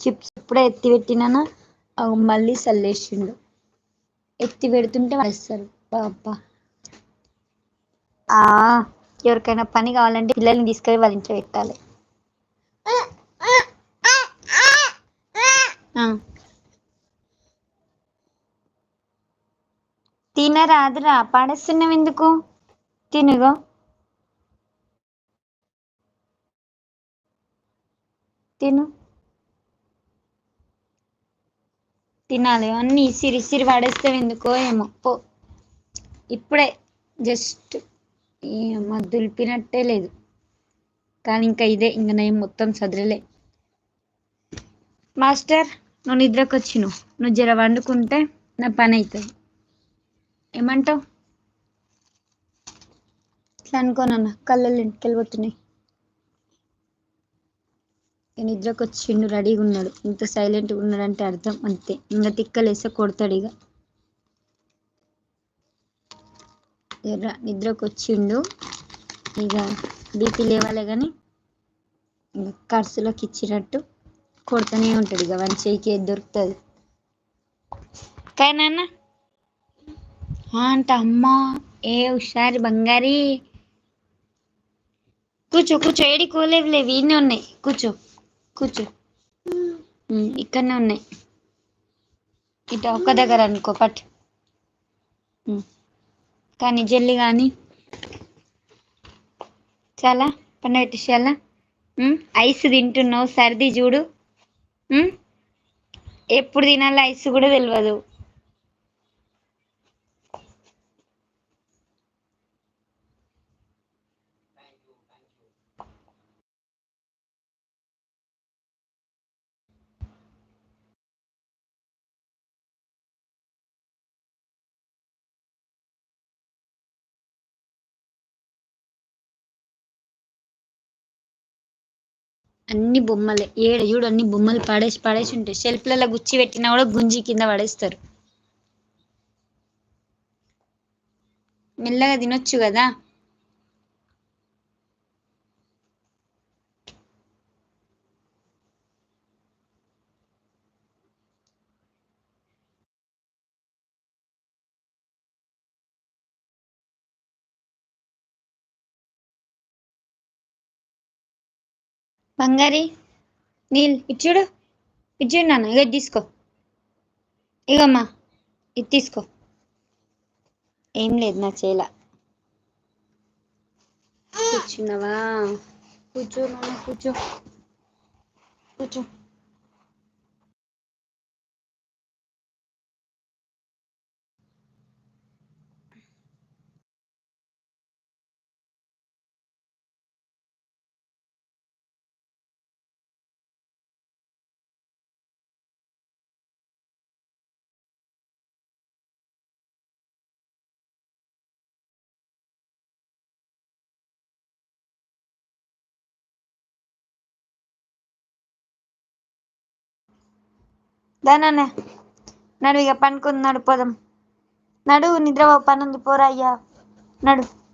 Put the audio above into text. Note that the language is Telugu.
చిప్స్ ఇప్పుడే ఎత్తి పెట్టినానా మళ్ళీ చల్లేసిండు. ఎత్తి పెడుతుంటే వేస్తారు పాప ఆ ఎవరికైనా పని కావాలంటే పిల్లల్ని తీసుకెళ్ళి వాళ్ళ ఇంట్లో పెట్టాలి. తినరాదురా పాడేస్తున్నావు ఎందుకు? తినుగో తిను. తినాలి. అన్ని ఇసిరి ఇసిరి పడేస్తే ఎందుకో ఏమో. పో. ఇప్పుడే జస్ట్ ఏమో దులిపినట్టే లేదు. కానీ ఇంకా ఇదే ఇంకా నేను మొత్తం చదిరలే మాస్టర్ నువ్వు నిద్రకు వచ్చి నువ్వు జర వండుకుంటే నా పని అవుతుంది ఏమంటావు? ఇట్లా అనుకోనన్న కళ్ళల్లో ఇంటికి వెళ్ళిపోతున్నాయి నిద్రకు వచ్చిండు రెడీగా ఉన్నాడు. ఇంత సైలెంట్గా ఉన్నాడంటే అర్థం అంతే. ఇంకా తిక్కలేస్తే కొడతాడు ఇక. ఎర్ర నిద్రకు వచ్చిండు ఇక బీపీ లేవాలే కానీ ఇక ఖర్చులోకి ఇచ్చినట్టు కొడుతూనే ఉంటాడు ఇక. వన్ చేయికి ఏది దొరుకుతుంది? కానీ అంట అమ్మ ఏ హుషారు బంగారీ. కూర్చో కూర్చో ఏడి కోలేవులే వీనే ఉన్నాయి. కూర్చో. కూర్చో. ఇక్కడనే ఉన్నాయి. ఇట ఒక్క దగ్గర అనుకో పట్టు. కానీ జల్లి కానీ. చాలా పండుగ పెట్టేసేయాలా ఐస్ తింటున్నావు సర్ది చూడు. ఉమ్? ఎప్పుడు తినాలి ఐస్ కూడా తెలియదు అన్ని బొమ్మలే. ఏడ చూడు అన్ని బొమ్మలు పడేసి పడేసి ఉంటాయి. షెల్ఫ్లలో గుచ్చి పెట్టినా కూడా గుంజి కింద పడేస్తారు. మెల్లగా తినొచ్చు కదా? బంగారి నీల్ ఇచ్చుడు ఇచ్చుడు నాన్న ఇక తీసుకో. ఇగమ్మా ఇది తీసుకో. ఏం లేదు నా చేల. కూర్చున్నావా? కూర్చో నాన్న కూర్చో. కూర్చో. దానన్న నడు ఇక పనుకుంది నడు పోదాం. నడు నిద్ర పని పోరా అయ్యా. నడు.